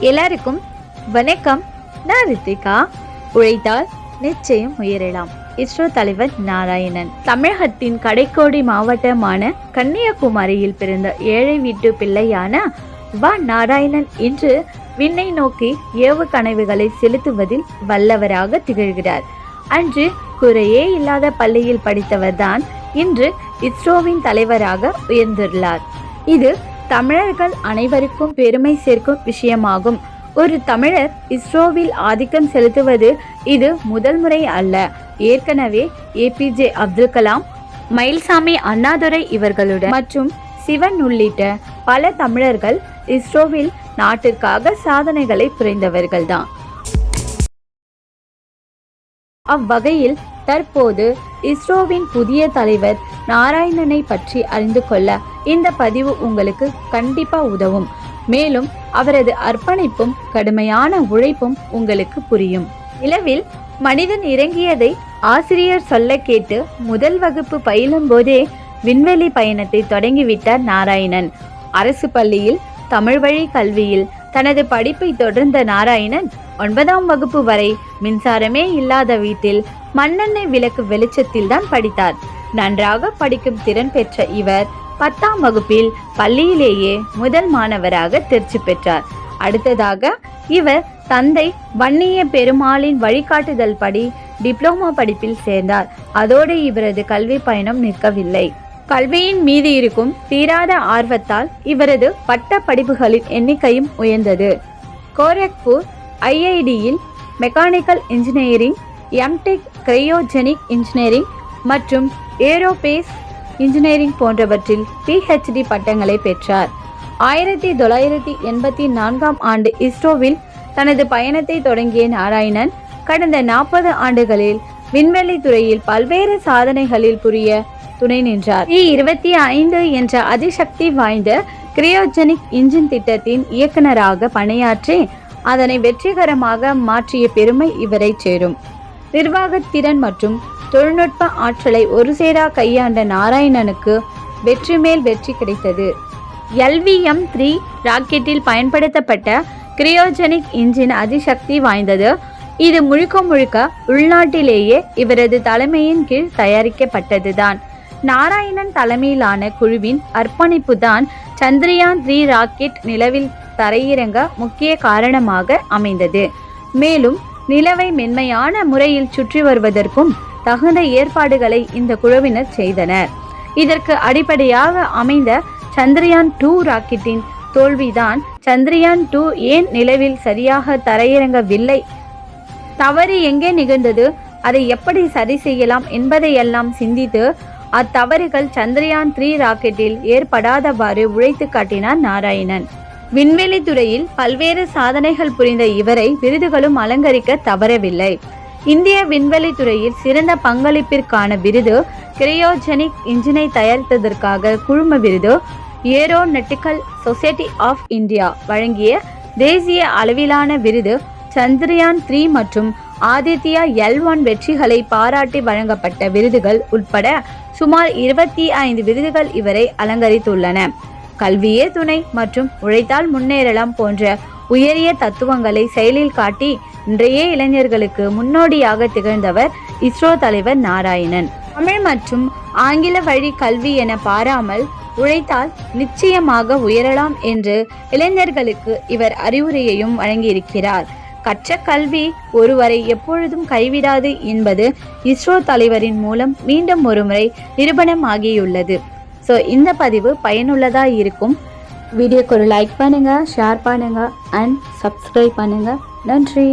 எல்லாருக்கும் வணக்கம். நான் ரித்திகா. உழைத்தால் நிச்சயம் உயரலாம். இஸ்ரோ தலைவர் நாராயணன். தமிழகத்தின் கடைக்கோடி மாவட்டமான கன்னியாகுமரியில் பிறந்த ஏழை வீட்டு பிள்ளையான வ. நாராயணன் இன்று விண்ணை நோக்கி ஏவு கனவுகளை செலுத்துவதில் வல்லவராக திகழ்கிறார். அன்று குறையே இல்லாத பள்ளியில் படித்தவர்தான் இன்று இஸ்ரோவின் தலைவராக உயர்ந்துள்ளார். இது தமிழர்கள் அனைவருக்கும் பெருமை சேர்க்கும் விஷயமாகும். ஒரு தமிழர் இஸ்ரோவில் ஆதிக்கம் செலுத்துவது இது முதல் முறை அல்ல. ஏற்கனவே ஏபிஜே அப்துல் கலாம் மயில்சாமி அண்ணாதுரை இவர்களுடன் மற்றும் சிவன் உள்ளிட்ட பல தமிழர்கள் இஸ்ரோவில் நாட்டிற்காக சாதனைகளை புரிந்தவர்கள்தான். அவ்வகையில் தற்போது இஸ்ரோவின் புதிய தலைவர் நாராயணனை பற்றி அறிந்து கொள்ள இந்த பதிவு உங்களுக்கு கண்டிப்பா உதவும். மேலும் அவரது அர்ப்பணிப்பும் கடுமையான உழைப்பும் உங்களுக்கு புரியும். நிலவில் மனிதன் இறங்கியதை ஆசிரியர் சொல்ல கேட்டு முதல் வகுப்பு பயிலும் போதே விண்வெளி பயணத்தை தொடங்கிவிட்டார் நாராயணன். அரசு பள்ளியில் தமிழ் வழி கல்வியில் தனது படிப்பை தொடர்ந்த நாராயணன் ஒன்பதாம் வகுப்பு வரை மின்சாரமே இல்லாத வீட்டில் மண்ணெண்ணெய் விளக்கு வெளிச்சத்தில் தான் படித்தார். நன்றாக படிக்கும் திறன் பெற்ற இவர் பத்தாம் வகுப்பில் பள்ளியிலேயே முதல் மாணவராக தேர்ச்சி பெற்றார். அடுத்ததாக இவர் தந்தை வன்னிய பெருமாளின் வழிகாட்டுதல் படி டிப்ளோமா படிப்பில் சேர்ந்தார். அதோடு இவரது கல்வி பயணம் நிற்கவில்லை. கல்வியின் மீது இருக்கும் தீராத ஆர்வத்தால் இவரது பட்ட படிப்புகளின் எண்ணிக்கையும் உயர்ந்தது. கோரக்பூர் ஐஐடியில் mechanical engineering M Tech cryogenic engineering மற்றும் ஏரோபேஸ் இன்ஜினியரிங் போன்றவற்றில் பிஹெச்டி பட்டங்களை பெற்றார். ஆயிரத்தி தொள்ளாயிரத்தி எண்பத்தி நான்காம் ஆண்டு இஸ்ரோவில் தனது பயணத்தை தொடங்கிய நாராயணன் கடந்த நாற்பது ஆண்டுகளில் விண்வெளி துறையில் பல்வேறு சாதனைகளில் புரிய துணை நின்றார். இ இருபத்தி ஐந்து என்ற அதிசக்தி வாய்ந்த கிரியோஜெனிக் இன்ஜின் திட்டத்தின் இயக்குனராக பணியாற்றி அதனை வெற்றிகரமாக மாற்றிய பெருமை இவரை சேரும். நிர்வாகத்திறன் மற்றும் தொழில்நுட்ப ஆற்றலை ஒரு சேரா கையாண்ட நாராயணனுக்கு வெற்றி மேல் வெற்றி கிடைத்தது எல்விஎம் த்ரீ ராக்கெட்டில் பயன்படுத்தப்பட்ட கிரியோஜெனிக் இன்ஜின் அதிசக்தி வாய்ந்தது. இது முழுக்க முழுக்க உள்நாட்டிலேயே இவரது தலைமையின் கீழ் தயாரிக்கப்பட்டதுதான். நாராயணன் தலைமையிலான குழுவின் அர்ப்பணிப்பு தான் சந்திரயான் த்ரீ ராக்கெட் நிலவில் தரையிறங்க முக்கிய காரணமாக அமைந்தது. மேலும் நிலவை மென்மையான முறையில் சுற்றி வருவதற்கும் தகுந்த ஏற்பாடுகளை இந்த குழுவினர் செய்தனர். இதற்கு அடிப்படையாக அமைந்த சந்திரயான் டூ ராக்கெட்டின் தோல்விதான். சந்திரயான் டூ ஏன் நிலவில் சரியாக தரையிறங்கவில்லை? தவறு எங்கே நிகழ்ந்தது? அதை எப்படி சரி செய்யலாம் என்பதையெல்லாம் சிந்தித்து அத்தவறுகள் சந்திரயான் த்ரீ ராக்கெட்டில் ஏற்படாதவாறு உழைத்து காட்டினார் நாராயணன். விண்வெளி துறையில் பல்வேறு சாதனைகள் புரிந்த இவரை விருதுகளும் அலங்கரிக்க தவறவில்லை. இந்திய விண்வெளி துறையில் சிறந்த பங்களிப்பிற்கான விருது கிரையோஜெனிக் இன்ஜினை தயாரித்ததற்காக குழும விருது ஏரோநெட்டிக்கல் சொசைட்டி ஆஃப் இந்தியா வழங்கிய தேசிய அளவிலான விருது சந்திரயான் த்ரீ மற்றும் ஆதித்யா எல் ஒன் வெற்றிகளை பாராட்டி வழங்கப்பட்ட விருதுகள் உட்பட சுமார் இருபத்தி ஐந்து விருதுகள் இவரை அலங்கரித்துள்ளன. கல்வியே துணை மற்றும் உழைத்தால் முன்னேறலாம் போன்ற உயரிய தத்துவங்களை செயலில் காட்டி இன்றைய இளைஞர்களுக்கு முன்னோடியாக திகழ்ந்தவர் இஸ்ரோ தலைவர் நாராயணன். தமிழ் மற்றும் ஆங்கில வழி கல்வி என பாராமல் உழைத்தால் நிச்சயமாக உயரலாம் என்று இளைஞர்களுக்கு இவர் அறிவுரையையும் வழங்கியிருக்கிறார். கற்ற கல்வி ஒருவரை எப்பொழுதும் கைவிடாது என்பது இஸ்ரோ தலைவரின் மூலம் மீண்டும் ஒருமுறை நிரூபணமாகியுள்ளது. ஸோ இந்த பதிவு பயனுள்ளதாக இருக்கும். வீடியோக்கு ஒரு லைக் பண்ணுங்கள் ஷேர் பண்ணுங்கள் அண்ட் சப்ஸ்கிரைப் பண்ணுங்கள் நன்றி.